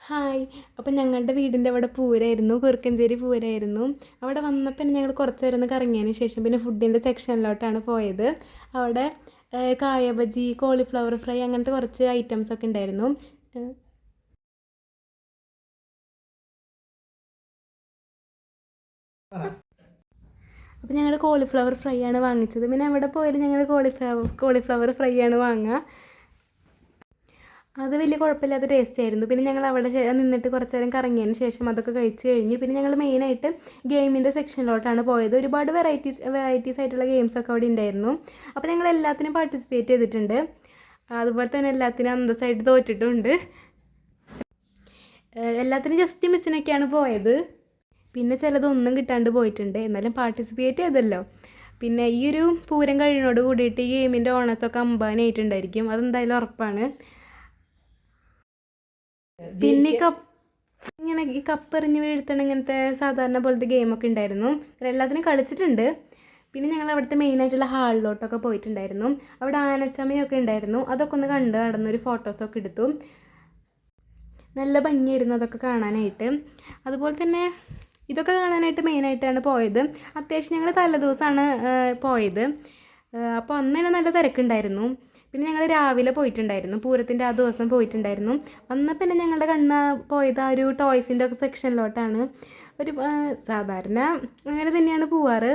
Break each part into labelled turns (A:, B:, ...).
A: Hi. അപ്പം ഞങ്ങളുടെ വീടിന്റെ അവിടെ പൂരമായിരുന്നു കുറുക്കഞ്ചേരി പൂരമായിരുന്നു അവിടെ വന്നപ്പോൾ ഞങ്ങൾ കുറച്ച് നേരം കറങ്ങിയതിന് ശേഷം പിന്നെ ഫുഡിന്റെ സെക്ഷനിലോട്ടാണ് പോയത്. അവിടെ ഏഹ്, കായ ബജി കോളിഫ്ലവർ ഫ്രൈ അങ്ങനത്തെ കുറച്ച് ഐറ്റംസ് ഒക്കെ ഉണ്ടായിരുന്നു. അപ്പം അപ്പോൾ ഞങ്ങൾ കോളിഫ്ലവർ ഫ്രൈ ആണ് വാങ്ങിച്ചത്. പിന്നെ അവിടെ പോയാലും ഞങ്ങൾ കോളിഫ്ലവർ കോളിഫ്ലവർ ഫ്രൈ ആണ് വാങ്ങുക അത് വലിയ കുഴപ്പമില്ലാത്ത ടേസ്റ്റ് ആയിരുന്നു. പിന്നെ ഞങ്ങൾ അവിടെ നിന്നിട്ട് കുറച്ച് നേരം കറങ്ങിയതിന് ശേഷം അതൊക്കെ കഴിച്ച് കഴിഞ്ഞു പിന്നെ ഞങ്ങൾ മെയിനായിട്ട് ഗെയിമിന്റെ സെക്ഷനിലോട്ടാണ് പോയത്. ഒരുപാട് വെറൈറ്റി വെറൈറ്റീസ് ആയിട്ടുള്ള ഗെയിംസ് ഒക്കെ അവിടെ ഉണ്ടായിരുന്നു. അപ്പോൾ ഞങ്ങൾ എല്ലാത്തിനും പാർട്ടിസിപ്പേറ്റ് ചെയ്തിട്ടുണ്ട്. അതുപോലെ തന്നെ എല്ലാത്തിനും അന്തസ്സായിട്ട് തോറ്റിട്ടുണ്ട്. എല്ലാത്തിനും ജസ്റ്റ് മിസ്സിനൊക്കെയാണ് പോയത്. പിന്നെ ചിലതൊന്നും കിട്ടാണ്ട് പോയിട്ടുണ്ട്. എന്നാലും പാർട്ടിസിപ്പേറ്റ് ചെയ്തല്ലോ. പിന്നെ ഈ ഒരു പൂരം കഴിയുന്നതോട് കൂടിയിട്ട് ഈ ഗെയിമിന്റെ ഓണത്തൊക്കെ അമ്പാനായിട്ടുണ്ടായിരിക്കും. അതെന്തായാലും ഉറപ്പാണ്. പിന്നെ കപ്പ് ഇങ്ങനെ ഈ കപ്പെറിഞ്ഞ് വീഴ്ത്തണ ഇങ്ങനത്തെ സാധാരണ പോലത്തെ ഗെയിമൊക്കെ ഉണ്ടായിരുന്നു. എല്ലാത്തിനും കളിച്ചിട്ടുണ്ട്. പിന്നെ ഞങ്ങൾ അവിടുത്തെ മെയിനായിട്ടുള്ള ഹാളിലോട്ടൊക്കെ പോയിട്ടുണ്ടായിരുന്നു. അവിടെ ആനച്ചമയൊക്കെ ഉണ്ടായിരുന്നു. അതൊക്കെ ഒന്ന് കണ്ട് നടന്നൊരു ഫോട്ടോസൊക്കെ എടുത്തു. നല്ല ഭംഗിയായിരുന്നു അതൊക്കെ കാണാനായിട്ട്. അതുപോലെ തന്നെ ഇതൊക്കെ കാണാനായിട്ട് മെയിനായിട്ടാണ് പോയത്. അത്യാവശ്യം ഞങ്ങൾ തലേദിവസമാണ് പോയത്. അപ്പോൾ അന്ന് തന്നെ നല്ല തിരക്കുണ്ടായിരുന്നു. പിന്നെ ഞങ്ങൾ രാവിലെ പോയിട്ടുണ്ടായിരുന്നു. പൂരത്തിന്റെ ആ ദിവസം പോയിട്ടുണ്ടായിരുന്നു. വന്നാൽ പിന്നെ ഞങ്ങളുടെ കണ്ണ് പോയത് ആ ഒരു ടോയ്സിന്റെ ഒക്കെ സെക്ഷനിലോട്ടാണ് ഒരു സാധാരണ അങ്ങനെ തന്നെയാണ് പോവാറ്.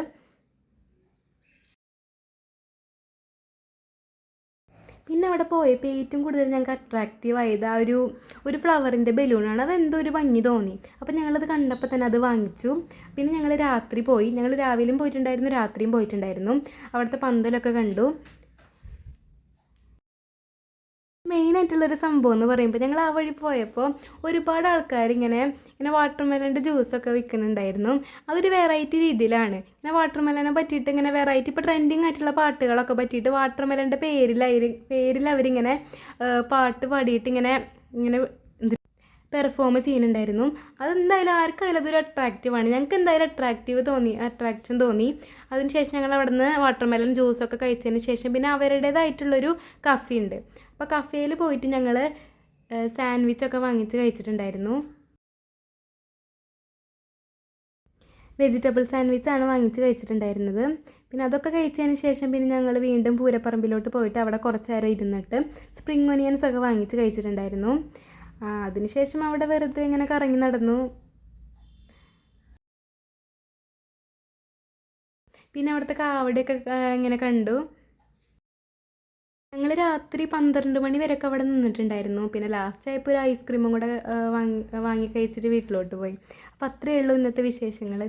A: പിന്നെ അവിടെ പോയപ്പോൾ ഏറ്റവും കൂടുതൽ ഞങ്ങൾക്ക് അട്രാക്റ്റീവ് ആയത് ആ ഒരു ഒരു ഫ്ലവറിന്റെ ബലൂണാണ് അതെന്തോ ഒരു ഭംഗി തോന്നി. അപ്പോൾ ഞങ്ങളത് കണ്ടപ്പോൾ തന്നെ അത് വാങ്ങിച്ചു. പിന്നെ ഞങ്ങൾ രാത്രി പോയി. ഞങ്ങൾ രാവിലെയും പോയിട്ടുണ്ടായിരുന്നു രാത്രിയും പോയിട്ടുണ്ടായിരുന്നു. അവിടുത്തെ പന്തലൊക്കെ കണ്ടു. മെയിനായിട്ടുള്ളൊരു സംഭവം എന്ന് പറയുമ്പോൾ ഞങ്ങൾ ആ വഴി പോയപ്പോൾ ഒരുപാട് ആൾക്കാർ ഇങ്ങനെ ഇങ്ങനെ വാട്ടർ മെലന്റെ ജ്യൂസൊക്കെ വിൽക്കുന്നുണ്ടായിരുന്നു അതൊരു വെറൈറ്റി രീതിയിലാണ്. ഇങ്ങനെ വാട്ടർ മെലനെ പറ്റിയിട്ട് ഇങ്ങനെ വെറൈറ്റി ഇപ്പോൾ ട്രെൻഡിങ് ആയിട്ടുള്ള പാട്ടുകളൊക്കെ പറ്റിയിട്ട് വാട്ടർ മെലന്റെ പേരിലായി പേരിൽ അവരിങ്ങനെ പാട്ട് പാടിയിട്ട് ഇങ്ങനെ ഇങ്ങനെ പെർഫോം ചെയ്യുന്നുണ്ടായിരുന്നു. അതെന്തായാലും ആർക്കായാലും അതൊരു അട്രാക്റ്റീവാണ് ഞങ്ങൾക്ക് എന്തായാലും അട്രാക്റ്റീവ് തോന്നി അട്രാക്ഷൻ തോന്നി. അതിനുശേഷം ഞങ്ങൾ അവിടെ നിന്ന് വാട്ടർമെലൺ ജ്യൂസൊക്കെ കഴിച്ചതിന് ശേഷം പിന്നെ അവരുടേതായിട്ടുള്ളൊരു കഫി ഉണ്ട്. അപ്പോൾ കഫേയിൽ പോയിട്ട് ഞങ്ങൾ സാൻഡ്വിച്ചൊക്കെ വാങ്ങിച്ച് കഴിച്ചിട്ടുണ്ടായിരുന്നു. വെജിറ്റബിൾ സാൻഡ്വിച്ചാണ് വാങ്ങിച്ച് കഴിച്ചിട്ടുണ്ടായിരുന്നത്. പിന്നെ അതൊക്കെ കഴിച്ചതിന് ശേഷം പിന്നെ ഞങ്ങൾ വീണ്ടും പൂരപ്പറമ്പിലോട്ട് പോയിട്ട് അവിടെ കുറച്ച് നേരം ഇരുന്നിട്ട് സ്പ്രിംഗ് ഒനിയൻസ് ഒക്കെ വാങ്ങിച്ച് കഴിച്ചിട്ടുണ്ടായിരുന്നു. അതിനുശേഷം അവിടെ വെറുതെ ഇങ്ങനെ കറങ്ങി നടന്നു. പിന്നെ അവിടുത്തെ കാവടിയൊക്കെ ഇങ്ങനെ കണ്ടു. ഞങ്ങൾ രാത്രി പന്ത്രണ്ട് മണി വരെയൊക്കെ അവിടെ നിന്നിട്ടുണ്ടായിരുന്നു. പിന്നെ ലാസ്റ്റ് ആയപ്പോൾ ഒരു ഐസ്ക്രീമും കൂടെ വാങ്ങി വാങ്ങി കഴിച്ചിട്ട് വീട്ടിലോട്ട് പോയി. അപ്പോൾ അത്രയേ ഉള്ളൂ ഇന്നത്തെ വിശേഷങ്ങൾ